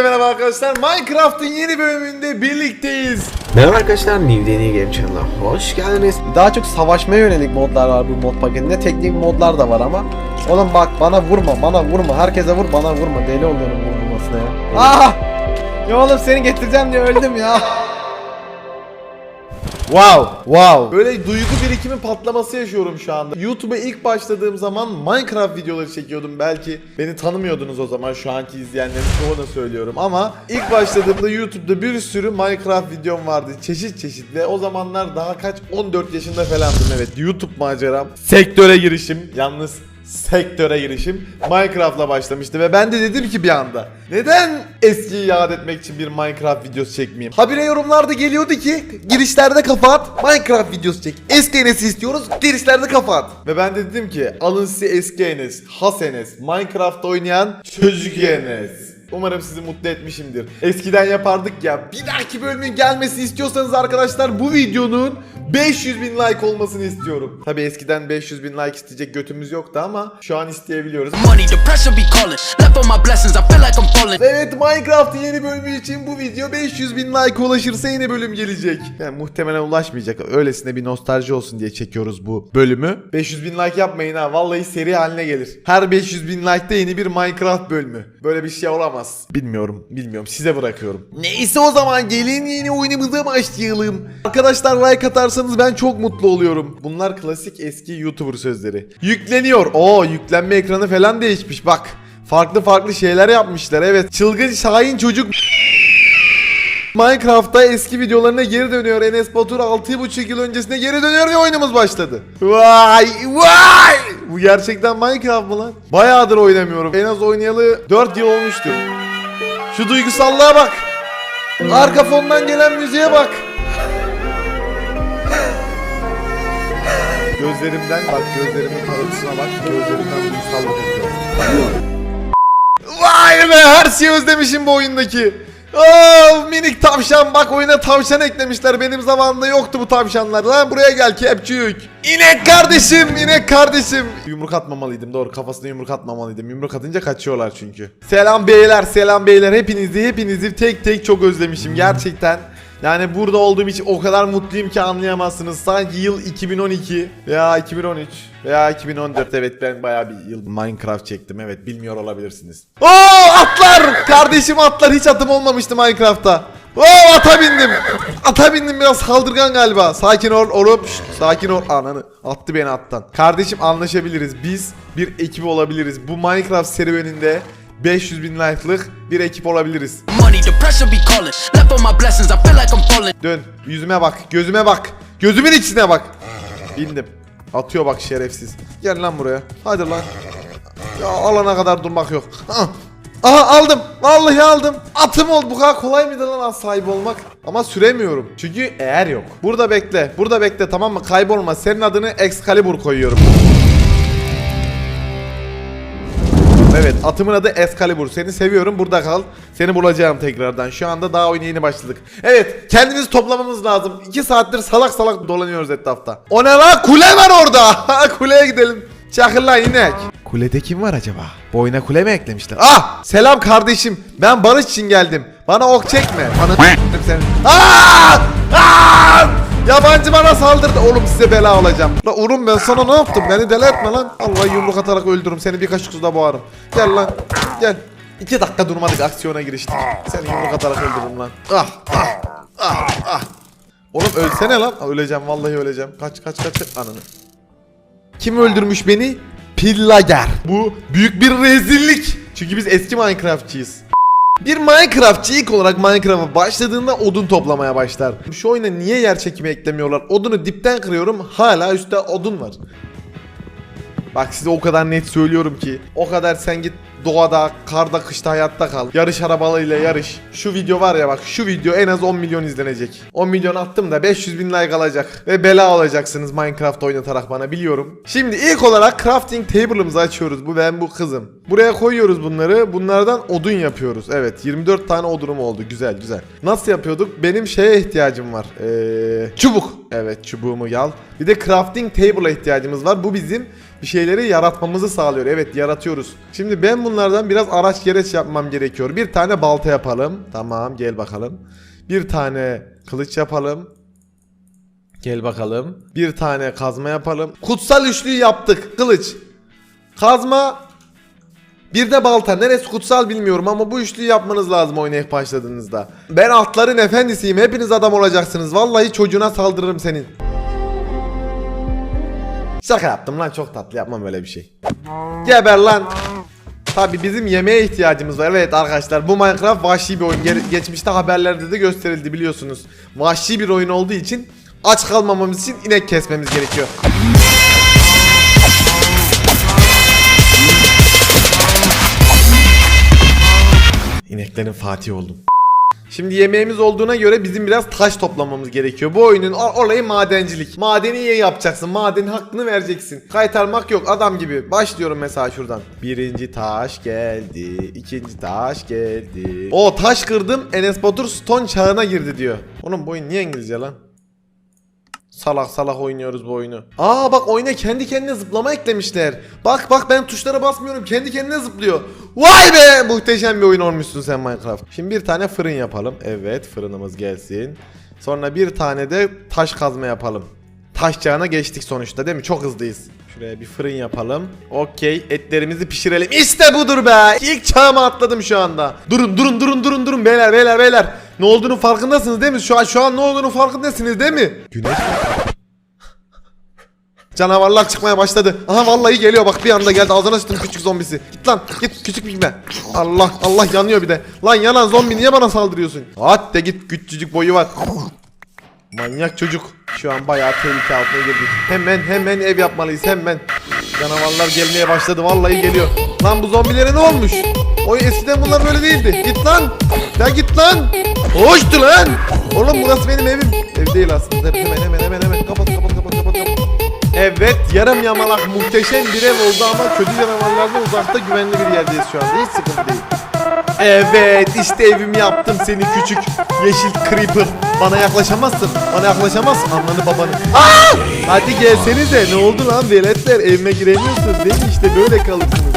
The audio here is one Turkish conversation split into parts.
Hepinize merhaba arkadaşlar. Minecraft'ın yeni bölümünde birlikteyiz. Merhaba arkadaşlar, New Deney Game Channel'a hoş geldiniz. Daha çok savaşmaya yönelik modlar var bu mod paketinde. Teknik modlar da var ama. Oğlum bak bana vurma, bana vurma. Herkese vur, bana vurma. Deli oluyorum vurulmasına ya. Ah! Ya oğlum seni getireceğim diye öldüm ya. Wow, wow. Böyle duygu birikimi patlaması yaşıyorum şu anda. YouTube'a ilk başladığım zaman Minecraft videoları çekiyordum. Belki beni tanımıyordunuz o zaman şu anki izleyenlerin çoğuna söylüyorum. Ama ilk başladığımda YouTube'da bir sürü Minecraft videom vardı. Çeşit çeşit ve o zamanlar daha kaç 14 yaşında falandım evet. YouTube maceram. Sektöre girişim. Yalnız sektöre girişim Minecraft'la başlamıştı ve ben de dedim ki bir anda neden eskiyi yad etmek için bir Minecraft videosu çekmeyeyim? Habire yorumlarda geliyordu ki girişlerde kafa at Minecraft videosu çek. Eski Enes'i istiyoruz girişlerde kafa at. Ve ben de dedim ki alın size eski Enes, has Enes, Minecraft oynayan çocuk Enes. Umarım sizi mutlu etmişimdir. Eskiden yapardık ya. Bir dahaki bölümün gelmesini istiyorsanız arkadaşlar bu videonun 500 bin like olmasını istiyorum. Tabi eskiden 500 bin like isteyecek götümüz yoktu ama şu an isteyebiliyoruz. Evet Minecraft'ın yeni bölümü için bu video 500 bin like ulaşırsa yeni bölüm gelecek. Yani muhtemelen ulaşmayacak. Öylesine bir nostalji olsun diye çekiyoruz bu bölümü. 500 bin like yapmayın ha. Vallahi seri haline gelir. Her 500 bin like'da yeni bir Minecraft bölümü. Böyle bir şey olamaz. Bilmiyorum. Bilmiyorum. Size bırakıyorum. Neyse o zaman gelin yeni oyunumuza başlayalım. Arkadaşlar like atarsanız ben çok mutlu oluyorum. Bunlar klasik eski YouTuber sözleri. Yükleniyor. Oo yüklenme ekranı falan değişmiş bak. Farklı farklı şeyler yapmışlar evet. Çılgın Şahin çocuk Minecraft'ta eski videolarına geri dönüyor. Enes Batur 6,5 yıl öncesine geri dönüyor ve oyunumuz başladı. Vay vay! Bu gerçekten Minecraft mı lan? Bayağıdır oynamıyorum. En az oynayalı 4 yıl olmuştur. Şu duygusallığa bak. Arka fondan gelen müziğe bak. Gözlerimden bak gözlerimin parıltısına bak. Gözlerimden duygusallık akıyor. Vay be her şeyi özlemişim bu oyundaki. Oh, minik tavşan bak oyuna tavşan eklemişler. Benim zamanımda yoktu bu tavşanlar. Lan buraya gel kepçük. İnek kardeşim, inek kardeşim. Yumruk atmamalıydım doğru kafasına yumruk atmamalıydım. Yumruk atınca kaçıyorlar çünkü. Selam beyler, selam beyler. Hepinizi, hepinizi tek tek çok özlemişim gerçekten. Yani burada olduğum için o kadar mutluyum ki anlayamazsınız. Sanki yıl 2012 veya 2013 veya 2014 evet ben bayağı bir yıl Minecraft çektim evet bilmiyor olabilirsiniz. Oo atlar! Kardeşim atlar hiç atım olmamıştı Minecraft'ta. Oo ata bindim. Ata bindim biraz saldırgan galiba. Sakin ol oğlum. Sakin ol. Ananı attı beni attan. Kardeşim anlaşabiliriz. Biz bir ekip olabiliriz. Bu Minecraft serüveninde 500 bin like'lık bir ekip olabiliriz. Dön. Yüzüme bak. Gözüme bak. Gözümün içine bak. Bindim. Atıyor bak şerefsiz. Gel lan buraya. Hadi lan. Ya alana kadar durmak yok. Ah. Aha aldım. Vallahi aldım. Atım oldu. Bu kadar kolay mıydı lan sahibi olmak? Ama süremiyorum. Çünkü eğer yok. Burada bekle. Burada bekle tamam mı? Kaybolma. Senin adını Excalibur koyuyorum. Evet atımın adı Excalibur. Seni seviyorum burada kal. Seni bulacağım tekrardan. Şu anda daha oyuna yeni başladık. Evet kendimizi toplamamız lazım. 2 saattir salak salak dolanıyoruz etrafta. O ne lan kule var orada. Kuleye gidelim. Çakır lan inek. Kulede kim var acaba? Bu oyuna kule mi eklemişler? Ah! Selam kardeşim. Ben barış için geldim. Bana ok çekme. Bana senin. Ah! Ah! Yabancı bana saldırdı. Oğlum size bela olacağım. La oğlum ben sana ne yaptım? Beni deli etme lan. Allah yumruk atarak öldürürüm. Seni bir kaşık suda boğarım. Gel lan. Gel. İki dakika durmadık aksiyona giriştik. Seni yumruk atarak öldürürüm lan. Ah ah ah ah. Oğlum ölsene lan. Öleceğim vallahi öleceğim. Kaç kaç kaç. Ananı. Kim öldürmüş beni? Pillager. Bu büyük bir rezillik. Çünkü biz eski Minecraftçıyız. Bir Minecraftçı ilk olarak Minecraft'a başladığında odun toplamaya başlar. Şu oyuna niye yer çekimi eklemiyorlar? Odunu dipten kırıyorum hala üstte odun var. Bak size o kadar net söylüyorum ki o kadar sen git doğada, karda, kışta hayatta kal. Yarış arabalarıyla yarış. Şu video var ya bak şu video en az 10 milyon izlenecek. 10 milyon attım da 500 bin like alacak. Ve bela olacaksınız Minecraft oynatarak bana biliyorum. Şimdi ilk olarak crafting table'ımızı açıyoruz. Bu ben bu kızım. Buraya koyuyoruz bunları. Bunlardan odun yapıyoruz. Evet 24 tane odunum oldu. Güzel güzel. Nasıl yapıyorduk? Benim şeye ihtiyacım var. Ee, çubuk. Evet çubuğumu yal. Bir de crafting table'a ihtiyacımız var. Bu bizim bir şeyleri yaratmamızı sağlıyor. Evet yaratıyoruz. Şimdi ben bunlardan biraz araç gereç yapmam gerekiyor. Bir tane balta yapalım. Tamam gel bakalım. Bir tane kılıç yapalım. Gel bakalım. Bir tane kazma yapalım. Kutsal üçlüyü yaptık. Kılıç. Kazma. Bir de balta. Neresi kutsal bilmiyorum ama bu üçlüyü yapmanız lazım oynayıp başladığınızda. Ben atların efendisiyim. Hepiniz adam olacaksınız. Vallahi çocuğuna saldırırım senin. Şaka yaptım lan çok tatlı yapmam öyle bir şey. Geber lan. Tabi bizim yemeğe ihtiyacımız var. Evet arkadaşlar bu Minecraft vahşi bir oyun. Ge- geçmişte haberlerde de gösterildi biliyorsunuz. Vahşi bir oyun olduğu için aç kalmamamız için inek kesmemiz gerekiyor. İneklerin Fatih oldum. Şimdi yemeğimiz olduğuna göre bizim biraz taş toplamamız gerekiyor. Bu oyunun olayı madencilik. Madeni iyi yapacaksın. Madenin hakkını vereceksin. Kaytarmak yok adam gibi. Başlıyorum mesela şuradan. Birinci taş geldi. ikinci taş geldi. O taş kırdım. Enes Batur stone çağına girdi diyor. Oğlum bu oyun niye İngilizce lan? Salak salak oynuyoruz bu oyunu. Aa bak oyuna kendi kendine zıplama eklemişler. Bak bak ben tuşlara basmıyorum kendi kendine zıplıyor. Vay be muhteşem bir oyun olmuşsun sen Minecraft. Şimdi bir tane fırın yapalım. Evet fırınımız gelsin. Sonra bir tane de taş kazma yapalım. Taş çağına geçtik sonuçta değil mi? Çok hızlıyız. Şuraya bir fırın yapalım. Okey etlerimizi pişirelim. İşte budur be. İlk çağıma atladım şu anda. Durun durun durun durun durun beyler beyler beyler. Ne olduğunu farkındasınız değil mi? Şu an şu an ne olduğunu farkındasınız değil mi? Güneş Canavarlar çıkmaya başladı. Aha vallahi geliyor bak bir anda geldi ağzına sıçtım küçük zombisi. Git lan git küçük pigme. Allah Allah yanıyor bir de. Lan yanan zombi niye bana saldırıyorsun? At de git küçücük boyu var. Manyak çocuk. Şu an bayağı tehlike altına girdik. Hemen hemen ev yapmalıyız hemen. Canavarlar gelmeye başladı vallahi geliyor. Lan bu zombilere ne olmuş? Oy eskiden bunlar böyle değildi. Git lan. Ya git lan. Hoştu lan. Oğlum burası benim evim. Ev değil aslında. Hemen hemen hemen hemen. Kapat kapat kapat kapat. Evet yarım yamalak muhteşem bir ev oldu ama kötü canavarlardan uzakta güvenli bir yerdeyiz şu anda. Hiç sıkıntı değil. Evet işte evimi yaptım seni küçük yeşil creeper. Bana yaklaşamazsın. Bana yaklaşamazsın ananı babanı. Aa! Hadi gelsenize ne oldu lan veletler evime giremiyorsunuz değil mi işte böyle kalırsınız.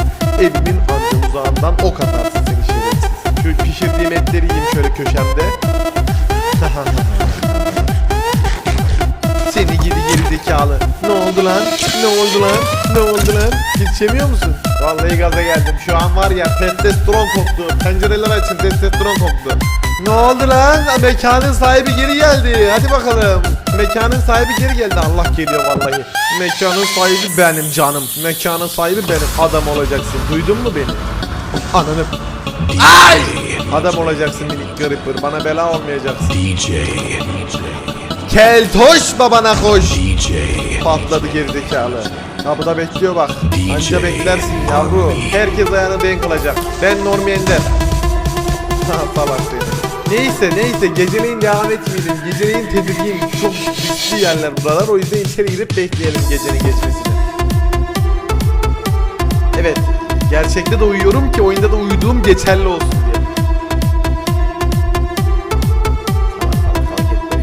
Evimin anca uzağından ok atarsın seni şerefsiz. Şu pişirdiğim etleri yiyeyim şöyle köşemde. Seni gidi geri zekalı. Ne oldu lan? Ne oldu lan? Ne oldu lan? Yetişemiyor musun? Vallahi gaza geldim. Şu an var ya testosteron koktu. Pencereler açın testosteron koktu. Ne oldu lan? Mekanın sahibi geri geldi. Hadi bakalım. Mekanın sahibi geri geldi. Allah geliyor vallahi. Mekanın sahibi benim canım. Mekanın sahibi benim. Adam olacaksın. Duydun mu beni? Ananı. Ay! Adam olacaksın minik garipır. Bana bela olmayacaksın. DJ, Keltoş babana koş. DJ, Patladı gerizekalı. Kapıda bekliyor bak. Anca beklersin yavru. Herkes ayağını denk kılacak. Ben Normi Ender. Ha salak. Neyse neyse geceleyin devam etmeyelim. Geceleyin tedirgin. Çok riskli yerler buralar. O yüzden içeri girip bekleyelim gecenin geçmesini. Evet. Gerçekte de uyuyorum ki oyunda da uyuduğum geçerli olsun diye. Salak salak hareketler.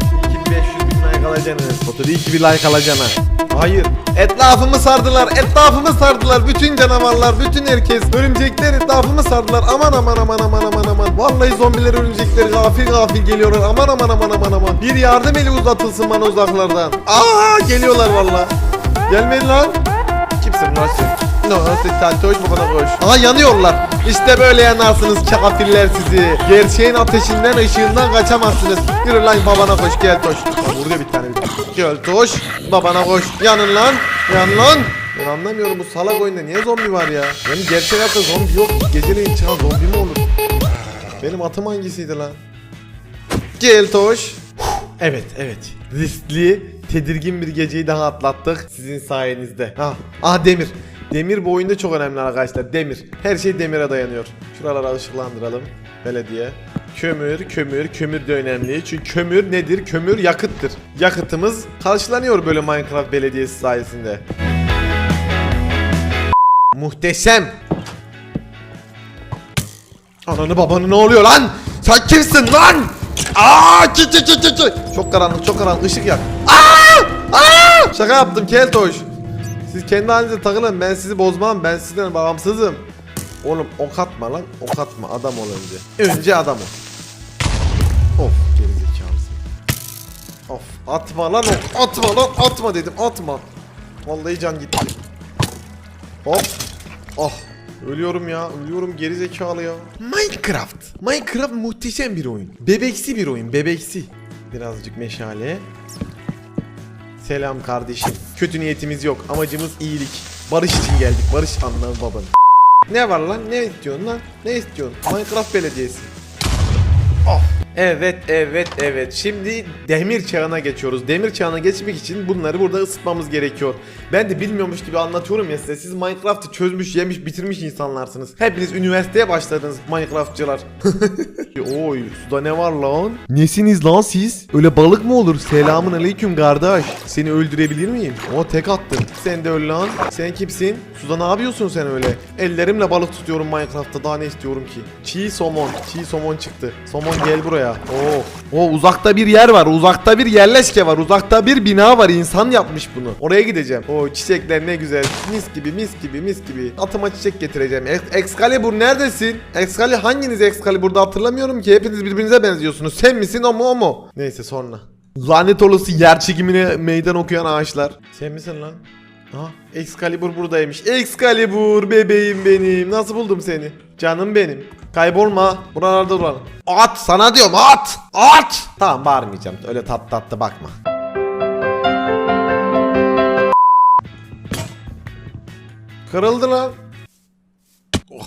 2500 bin like alacaksın Enes Batur. İyi ki bir like alacaksın ha. Hayır. Etrafımı sardılar. Etrafımı sardılar. Bütün canavarlar, bütün herkes. Örümcekler etrafımı sardılar. Aman aman aman aman aman aman. Vallahi zombiler örümcekler gafil gafil geliyorlar. Aman aman aman aman aman. Bir yardım eli uzatılsın bana uzaklardan. Aa geliyorlar vallahi. Gelmeyin lan. Kimsin lan sen? No, sen Taltoş babana koş. Aha yanıyorlar. İşte böyle yanarsınız kafirler sizi. Gerçeğin ateşinden ışığından kaçamazsınız. Yürü lan babana koş gel toş. Aa, Vuruyor bir tane. Gel toş. Babana koş. Yanın lan. Yan lan. Ben anlamıyorum bu salak oyunda niye zombi var ya? Yani gerçek hayatta zombi yok. Geceleyin çıkan zombi mi olur? Benim atım hangisiydi lan? Gel toş. Evet evet. Riskli, tedirgin bir geceyi daha atlattık sizin sayenizde. Ah, ah demir. Demir bu oyunda çok önemli arkadaşlar. Demir. Her şey demire dayanıyor. Şuraları ışıklandıralım. Belediye. Kömür, kömür, kömür de önemli. Çünkü kömür nedir? Kömür yakıttır. Yakıtımız karşılanıyor böyle Minecraft belediyesi sayesinde. Muhteşem. Ananı babanı ne oluyor lan? Sen kimsin lan? Aa, çı çı çı çı çı. Çok karanlık, çok karanlık. Işık yak. Aa! Aa! Şaka yaptım keltoş. Siz kendi halinize takılın ben sizi bozmam ben sizden bağımsızım. Oğlum ok atma lan ok atma adam ol önce. Önce adam ol. Of gerizekalısın. Of atma lan ok atma lan atma dedim atma. Vallahi can gitti. Hop. Ah. Ölüyorum ya. Ölüyorum geri zekalı ya. Minecraft. Minecraft muhteşem bir oyun. Bebeksi bir oyun. Bebeksi. Birazcık meşale. Selam kardeşim. Kötü niyetimiz yok. Amacımız iyilik. Barış için geldik. Barış anlamı babanın. Ne var lan? Ne istiyorsun lan? Ne istiyorsun? Minecraft belediyesi. Evet, evet, evet. Şimdi demir çağına geçiyoruz. Demir çağına geçmek için bunları burada ısıtmamız gerekiyor. Ben de bilmiyormuş gibi anlatıyorum ya size. Siz Minecraft'ı çözmüş, yemiş, bitirmiş insanlarsınız. Hepiniz üniversiteye başladınız Minecraftçılar. Oy, suda ne var lan? Nesiniz lan siz? Öyle balık mı olur? Selamun aleyküm kardeş. Seni öldürebilir miyim? O tek attım. Sen de öl lan. Sen kimsin? Suda ne yapıyorsun sen öyle? Ellerimle balık tutuyorum Minecraft'ta. Daha ne istiyorum ki? Çiğ somon. Çiğ somon çıktı. Somon gel buraya. Oh. O uzakta bir yer var. Uzakta bir yerleşke var. Uzakta bir bina var. İnsan yapmış bunu. Oraya gideceğim. O çiçekler ne güzel. Mis gibi mis gibi mis gibi. Atıma çiçek getireceğim. Ex- Excalibur neredesin? Excalibur hanginiz Excalibur'da hatırlamıyorum ki. Hepiniz birbirinize benziyorsunuz. Sen misin o mu o mu? Neyse sonra. Lanet olası yer çekimine meydan okuyan ağaçlar. Sen misin lan? Ha, Excalibur buradaymış. Excalibur bebeğim benim. Nasıl buldum seni? Canım benim. Kaybolma. Buralarda duralım. At sana diyorum at. At. Tamam bağırmayacağım. Öyle tat tatlı bakma. Kırıldı lan. Oh.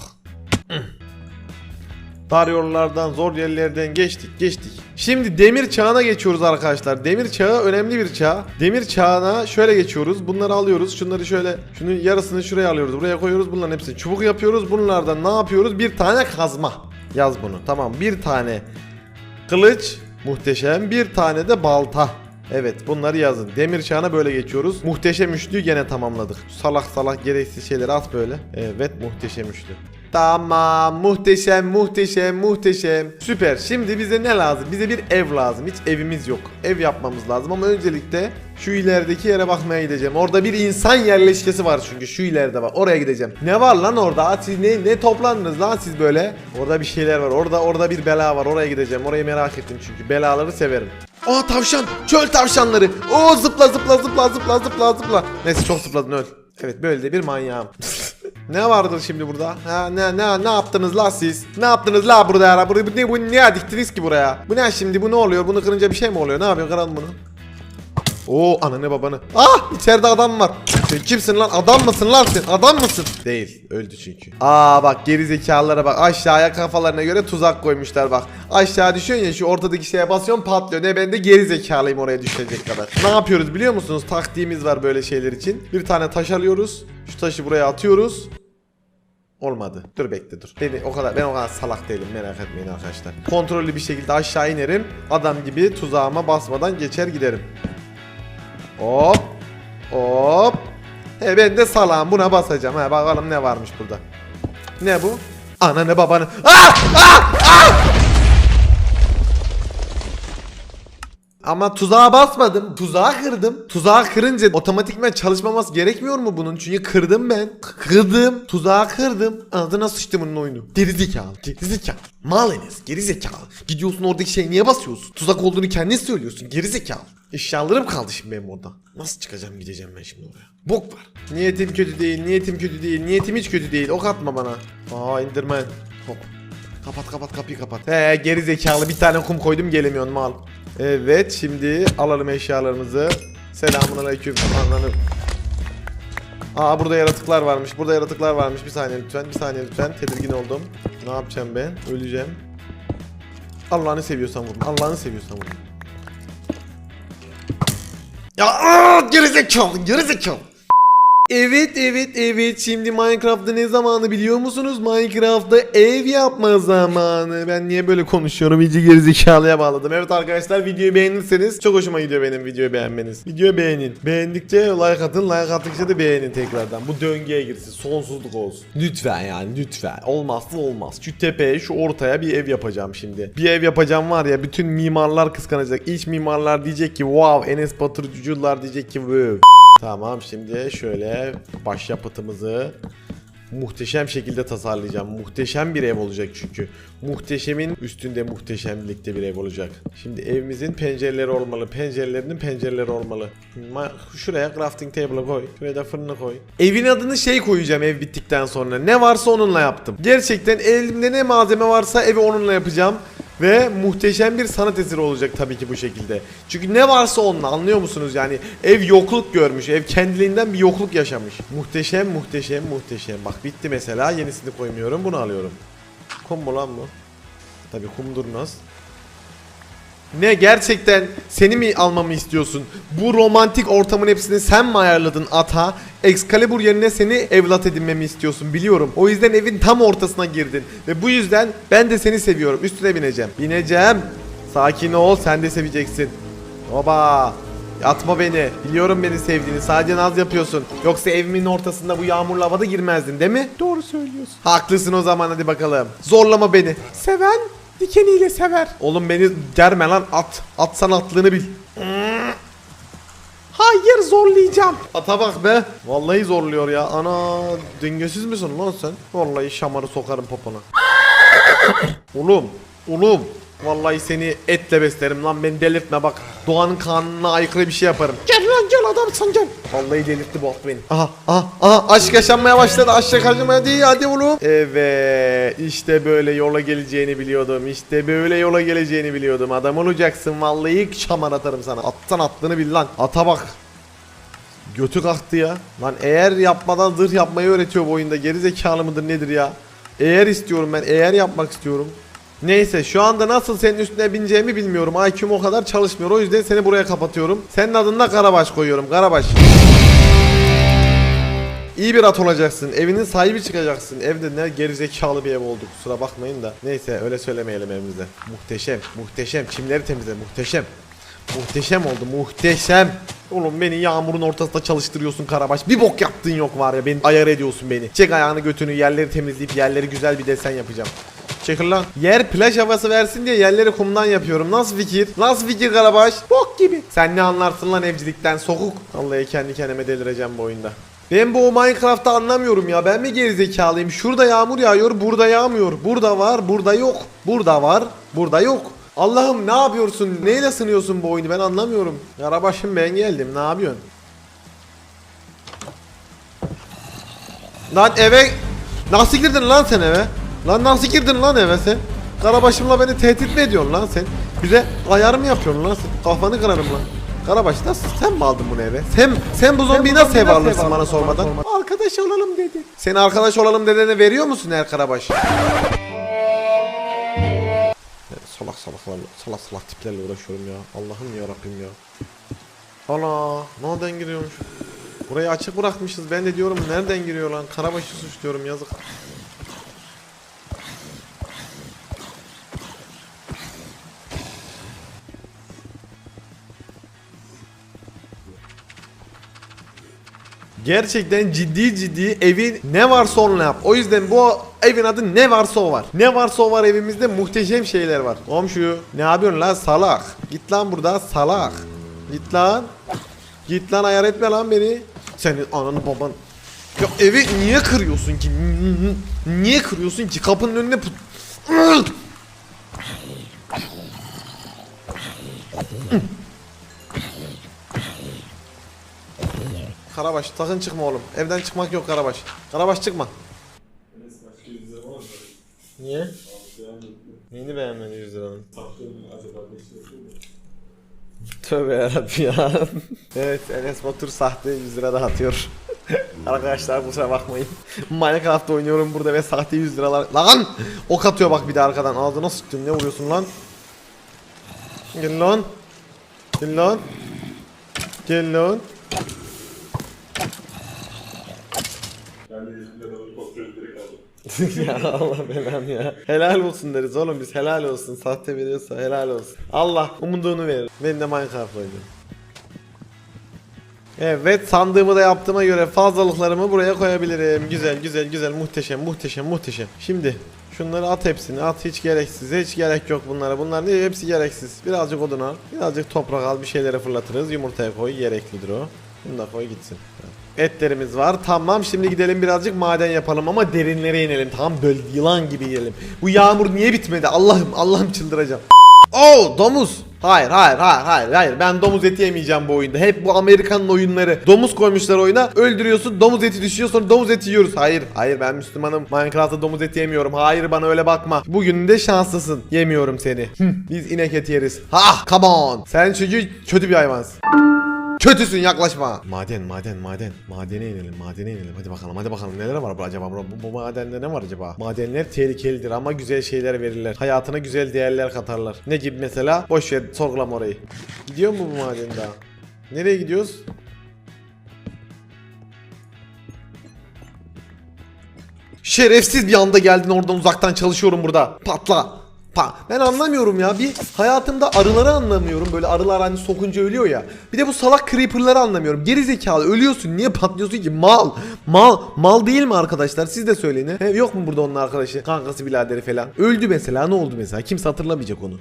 Dar yollardan, zor yerlerden geçtik, geçtik. Şimdi demir çağına geçiyoruz arkadaşlar. Demir çağı önemli bir çağ. Demir çağına şöyle geçiyoruz. Bunları alıyoruz. Şunları şöyle, şunun yarısını şuraya alıyoruz. Buraya koyuyoruz. Bunların hepsini çubuk yapıyoruz. Bunlardan ne yapıyoruz? Bir tane kazma. Yaz bunu. Tamam. Bir tane kılıç. Muhteşem. Bir tane de balta. Evet bunları yazın. Demir çağına böyle geçiyoruz. Muhteşem üçlüyü gene tamamladık. Salak salak gereksiz şeyleri at böyle. Evet muhteşem üçlü. Tamam muhteşem muhteşem muhteşem. Süper. Şimdi bize ne lazım? Bize bir ev lazım. Hiç evimiz yok. Ev yapmamız lazım ama öncelikle şu ilerideki yere bakmaya gideceğim. Orada bir insan yerleşkesi var çünkü şu ileride var. Oraya gideceğim. Ne var lan orada? Siz ne, ne toplandınız lan siz böyle? Orada bir şeyler var. Orada orada bir bela var. Oraya gideceğim. Orayı merak ettim çünkü. Belaları severim. Aa tavşan. Çöl tavşanları. Oo zıpla zıpla zıpla zıpla zıpla zıpla. Neyse çok zıpladın öl. Evet böyle de bir manyağım. ne vardır şimdi burada? Ha ne ne ne yaptınız la siz? Ne yaptınız la burada ya? Bu, bu ne bu ne diktiniz ki buraya? Bu ne şimdi? Bu ne oluyor? Bunu kırınca bir şey mi oluyor? Ne yapıyorsun? Kıralım bunu. Oo ananı babanı. Ah içeride adam var. Sen kimsin lan? Adam mısın lan sen? Adam mısın? Değil. Öldü çünkü. Aa bak geri zekalılara bak. Aşağıya kafalarına göre tuzak koymuşlar bak. Aşağı düşüyorsun ya şu ortadaki şeye basıyorsun patlıyor. Ne ben de geri zekalıyım oraya düşecek kadar. Ne yapıyoruz biliyor musunuz? Taktiğimiz var böyle şeyler için. Bir tane taş alıyoruz. Şu taşı buraya atıyoruz. Olmadı. Dur bekle dur. Beni o kadar ben o kadar salak değilim merak etmeyin arkadaşlar. Kontrollü bir şekilde aşağı inerim. Adam gibi tuzağıma basmadan geçer giderim. Hop. Hop. He ben de salağım buna basacağım. Ha bakalım ne varmış burada. Ne bu? Ananı babanı. Ah! Ah! Ah! Ama tuzağa basmadım. Tuzağı kırdım. Tuzağı kırınca otomatikman çalışmaması gerekmiyor mu bunun? Çünkü kırdım ben. Kırdım. Tuzağı kırdım. Ağzına sıçtım bunun oyunu. Gerizekalı. Gerizekalı. Mal. Gerizekalı. Gidiyorsun oradaki şeye niye basıyorsun? Tuzak olduğunu kendin söylüyorsun. Gerizekalı. Eşyalarım kaldı şimdi benim orada. Nasıl çıkacağım gideceğim ben şimdi oraya? Bok var. Niyetim kötü değil. Niyetim kötü değil. Niyetim hiç kötü değil. Ok atma bana. Aa indirmen. Hop. Kapat kapat kapıyı kapat. He geri zekalı bir tane kum koydum gelemiyorsun mal. Evet şimdi alalım eşyalarımızı. Selamun aleyküm. Aa burada yaratıklar varmış. Burada yaratıklar varmış. Bir saniye lütfen. Bir saniye lütfen. Tedirgin oldum. Ne yapacağım ben? Öleceğim. Allah'ını seviyorsan vurma. Allah'ını seviyorsan vurma. Ya aa, gerizekalı gerizekalı. Evet evet evet şimdi Minecraft'ta ne zamanı biliyor musunuz? Minecraft'ta ev yapma zamanı. Ben niye böyle konuşuyorum? İyice gerizekalıya bağladım. Evet arkadaşlar videoyu beğenirseniz çok hoşuma gidiyor benim videoyu beğenmeniz. Videoyu beğenin. Beğendikçe like atın. Like attıkça da beğenin tekrardan. Bu döngüye girsin. Sonsuzluk olsun. Lütfen yani lütfen. Olmazsa olmaz. Şu tepeye şu ortaya bir ev yapacağım şimdi. Bir ev yapacağım var ya bütün mimarlar kıskanacak. İç mimarlar diyecek ki wow Enes Batur Cucular diyecek ki wow. Tamam şimdi şöyle başyapıtımızı muhteşem şekilde tasarlayacağım. Muhteşem bir ev olacak çünkü. Muhteşemin üstünde muhteşemlikte bir ev olacak. Şimdi evimizin pencereleri olmalı. Pencerelerinin pencereleri olmalı. Ma- Şuraya crafting table'ı koy. Şuraya da fırını koy. Evin adını şey koyacağım ev bittikten sonra. Ne varsa onunla yaptım. Gerçekten elimde ne malzeme varsa evi onunla yapacağım. Ve muhteşem bir sanat eseri olacak tabii ki bu şekilde. Çünkü ne varsa onunla anlıyor musunuz yani? Ev yokluk görmüş. Ev kendiliğinden bir yokluk yaşamış. Muhteşem muhteşem muhteşem. Bak bitti mesela yenisini koymuyorum bunu alıyorum. Kum mu lan bu? Tabii kum durmaz. Ne gerçekten seni mi almamı istiyorsun? Bu romantik ortamın hepsini sen mi ayarladın ata? Excalibur yerine seni evlat edinmemi istiyorsun biliyorum. O yüzden evin tam ortasına girdin. Ve bu yüzden ben de seni seviyorum. Üstüne bineceğim. Bineceğim. Sakin ol sen de seveceksin. Oba. Atma beni. Biliyorum beni sevdiğini. Sadece naz yapıyorsun. Yoksa evimin ortasında bu yağmurlu havada girmezdin değil mi? Doğru söylüyorsun. Haklısın o zaman hadi bakalım. Zorlama beni. Seven dikeniyle sever. Oğlum beni germe lan at. At sen atlığını bil. Hayır zorlayacağım. Ata bak be. Vallahi zorluyor ya. Ana dengesiz misin lan sen? Vallahi şamarı sokarım popona. Oğlum, oğlum. Vallahi seni etle beslerim lan beni delirtme bak. Doğanın kanununa aykırı bir şey yaparım. Gel lan gel adamsın gel. Vallahi delirtti bu at beni. Aha aha aha aşk yaşanmaya başladı. Aşk yaşanmaya değil hadi oğlum. Evet işte böyle yola geleceğini biliyordum. İşte böyle yola geleceğini biliyordum. Adam olacaksın vallahi şamar atarım sana. Attan attığını bil lan. Ata bak. Götü kalktı ya. Lan eğer yapmadan zırh yapmayı öğretiyor bu oyunda. Geri zekalı mıdır nedir ya? Eğer istiyorum ben. Eğer yapmak istiyorum. Neyse şu anda nasıl senin üstüne bineceğimi bilmiyorum. IQ'm o kadar çalışmıyor. O yüzden seni buraya kapatıyorum. Senin adına Karabaş koyuyorum. Karabaş. İyi bir at olacaksın. Evinin sahibi çıkacaksın. Evde ne gerizekalı bir ev oldu. Kusura bakmayın da. Neyse öyle söylemeyelim evimizde. Muhteşem. Muhteşem. Çimleri temizle. Muhteşem. Muhteşem oldu. Muhteşem. Oğlum beni yağmurun ortasında çalıştırıyorsun Karabaş. Bir bok yaptığın yok var ya. Beni ayar ediyorsun beni. Çek ayağını götünü yerleri temizleyip yerleri güzel bir desen yapacağım. Çekil lan. Yer plaj havası versin diye yerleri kumdan yapıyorum. Nasıl fikir? Nasıl fikir Karabaş? Bok gibi. Sen ne anlarsın lan evcilikten sokuk. Vallahi kendi kendime delireceğim bu oyunda. Ben bu Minecraft'ta anlamıyorum ya. Ben mi gerizekalıyım? Şurada yağmur yağıyor, burada yağmıyor. Burada var, burada yok. Burada var, burada yok. Allah'ım ne yapıyorsun? Neyle sınıyorsun bu oyunu? Ben anlamıyorum. Karabaşım ben geldim. Ne yapıyorsun? Lan eve nasıl girdin lan sen eve? Lan nasıl girdin lan eve sen? Karabaşımla beni tehdit mi ediyorsun lan sen? Bize ayar mı yapıyorsun lan sen? Kafanı kırarım lan. Karabaş nasıl sen mi aldın bunu eve? Sen sen bu zombiyi nasıl eve alırsın bana sormadan? Arkadaş olalım dedi. Sen arkadaş olalım dedene veriyor musun her Karabaş? Salak salaklarla, salak salak tiplerle uğraşıyorum ya. Allah'ım ya Rabbim ya. Ana, nereden giriyormuş? Burayı açık bırakmışız. Ben de diyorum nereden giriyor lan? Karabaş'ı suçluyorum yazık. Gerçekten ciddi ciddi evin ne varsa onunla yap. O yüzden bu evin adı ne varsa o var. Ne varsa o var evimizde muhteşem şeyler var. Komşu ne yapıyorsun lan salak? Git lan burada salak. Git lan. Git lan ayar etme lan beni. Senin ananı baban. Ya evi niye kırıyorsun ki? Niye kırıyorsun ki? Kapının önüne Karabaş sakın çıkma oğlum. Evden çıkmak yok Karabaş. Karabaş çıkma. Niye? Neyini beğenmedi 100 liranın? Tövbe yarabbim ya. evet Enes Batur sahte 100 lira dağıtıyor. Arkadaşlar kusura bakmayın. Minecraft oynuyorum burada ve sahte 100 liralar. Lan! Ok atıyor bak bir de arkadan. Ağzına sıktın ne vuruyorsun lan? Gel lan. Gel lan. Gel lan. ya Allah belanı ya. Helal olsun deriz oğlum biz helal olsun. Sahte veriyorsa helal olsun. Allah umduğunu verir. Benim de Minecraft oyunu. Evet sandığımı da yaptığıma göre fazlalıklarımı buraya koyabilirim. Güzel güzel güzel muhteşem muhteşem muhteşem. Şimdi şunları at hepsini at hiç gereksiz hiç gerek yok bunlara bunlar değil hepsi gereksiz. Birazcık odun al birazcık toprak al bir şeylere fırlatırız yumurtaya koy gereklidir o. Bunu da koy gitsin. Etlerimiz var. Tamam şimdi gidelim birazcık maden yapalım ama derinlere inelim. Tamam böyle yılan gibi yiyelim. Bu yağmur niye bitmedi? Allah'ım Allah'ım çıldıracağım. Oo domuz. Hayır hayır hayır hayır hayır ben domuz eti yemeyeceğim bu oyunda. Hep bu Amerikan'ın oyunları. Domuz koymuşlar oyuna. Öldürüyorsun domuz eti düşüyor sonra domuz eti yiyoruz. Hayır hayır ben Müslümanım. Minecraft'ta domuz eti yemiyorum. Hayır bana öyle bakma. Bugün de şanslısın. Yemiyorum seni. Biz inek eti yeriz. Ha come on. Sen çünkü kötü bir hayvansın. Kötüsün yaklaşma. Maden maden maden. Madene inelim madene inelim. Hadi bakalım hadi bakalım neler var bu acaba bu, bu madende ne var acaba? Madenler tehlikelidir ama güzel şeyler verirler. Hayatına güzel değerler katarlar. Ne gibi mesela? Boş ver sorgulama orayı. Gidiyor mu bu maden daha? Nereye gidiyoruz? Şerefsiz bir anda geldin oradan uzaktan çalışıyorum burada. Patla. Pa. Ben anlamıyorum ya. Bir hayatımda arıları anlamıyorum. Böyle arılar hani sokunca ölüyor ya. Bir de bu salak creeper'ları anlamıyorum. Geri zekalı ölüyorsun. Niye patlıyorsun ki? Mal. Mal. Mal değil mi arkadaşlar? Siz de söyleyin. He, yok mu burada onun arkadaşı? Kankası biraderi falan. Öldü mesela. Ne oldu mesela? Kimse hatırlamayacak onu.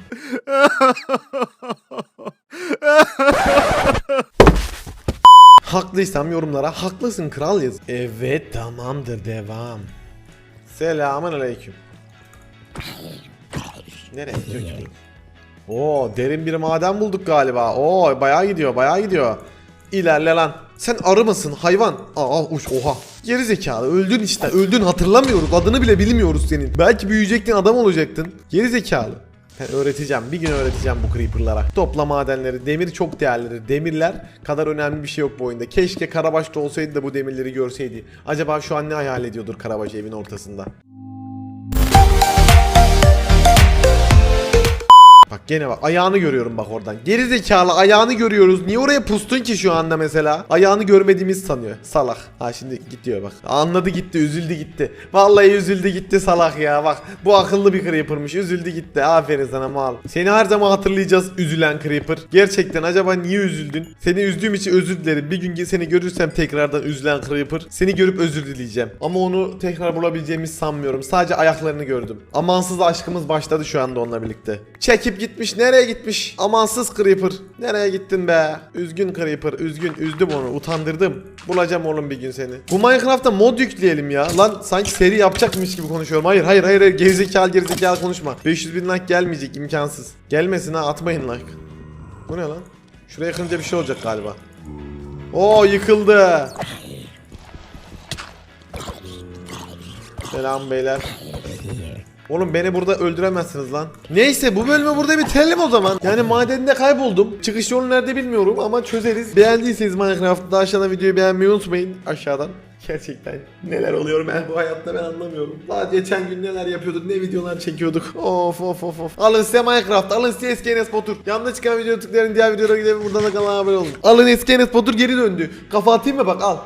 Haklıysam yorumlara haklısın kral yaz. Evet tamamdır devam. Selamun aleyküm. Nereye gidiyor? Oo derin bir maden bulduk galiba. Oo bayağı gidiyor bayağı gidiyor. İlerle lan. Sen arı mısın hayvan? Aa uç oha. Geri zekalı öldün işte öldün hatırlamıyoruz adını bile bilmiyoruz senin. Belki büyüyecektin adam olacaktın. Geri zekalı. Ben öğreteceğim bir gün öğreteceğim bu creeper'lara. Topla madenleri demir çok değerlidir. Demirler kadar önemli bir şey yok bu oyunda. Keşke Karabaş'ta olsaydı da bu demirleri görseydi. Acaba şu an ne hayal ediyordur Karabaş evin ortasında? Bak gene bak ayağını görüyorum bak oradan. Geri zekalı ayağını görüyoruz. Niye oraya pustun ki şu anda mesela? Ayağını görmediğimiz sanıyor. Salak. Ha şimdi gidiyor bak. Anladı gitti, üzüldü gitti. Vallahi üzüldü gitti salak ya. Bak bu akıllı bir creeper'mış. Üzüldü gitti. Aferin sana mal. Seni her zaman hatırlayacağız üzülen creeper. Gerçekten acaba niye üzüldün? Seni üzdüğüm için özür dilerim. Bir gün seni görürsem tekrardan üzülen creeper. Seni görüp özür dileyeceğim. Ama onu tekrar bulabileceğimizi sanmıyorum. Sadece ayaklarını gördüm. Amansız aşkımız başladı şu anda onunla birlikte. Çekip gitmiş. Nereye gitmiş? Amansız Creeper. Nereye gittin be? Üzgün Creeper. Üzgün. Üzdüm onu. Utandırdım. Bulacağım oğlum bir gün seni. Bu Minecraft'ta mod yükleyelim ya. Lan sanki seri yapacakmış gibi konuşuyorum. Hayır hayır hayır. hayır. Gerizekalı gerizekalı konuşma. 500 bin like gelmeyecek. imkansız. Gelmesin ha. Atmayın like. Bu ne lan? Şuraya yakınca bir şey olacak galiba. Oo yıkıldı. Selam beyler. Oğlum beni burada öldüremezsiniz lan. Neyse bu bölümü burada bitirelim o zaman. Yani madende kayboldum. Çıkış yolu nerede bilmiyorum ama çözeriz. Beğendiyseniz Minecraft'ta aşağıdan videoyu beğenmeyi unutmayın. Aşağıdan. Gerçekten neler oluyor ben bu hayatta ben anlamıyorum. Daha geçen gün neler yapıyorduk ne videolar çekiyorduk. Of of of of. Alın size Minecraft alın size eski Enes Batur. Yanında çıkan videoya tıklayın diğer videolara gidelim buradan da kanala abone olun. Alın eski Enes Batur geri döndü. Kafa atayım mı bak al.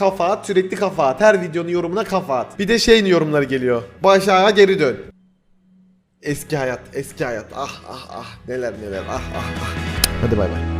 Kafa at sürekli kafa at. Her videonun yorumuna kafa at. Bir de şeyin yorumları geliyor. Başa geri dön. Eski hayat, eski hayat. Ah ah ah neler neler ah ah ah. Hadi bay bay.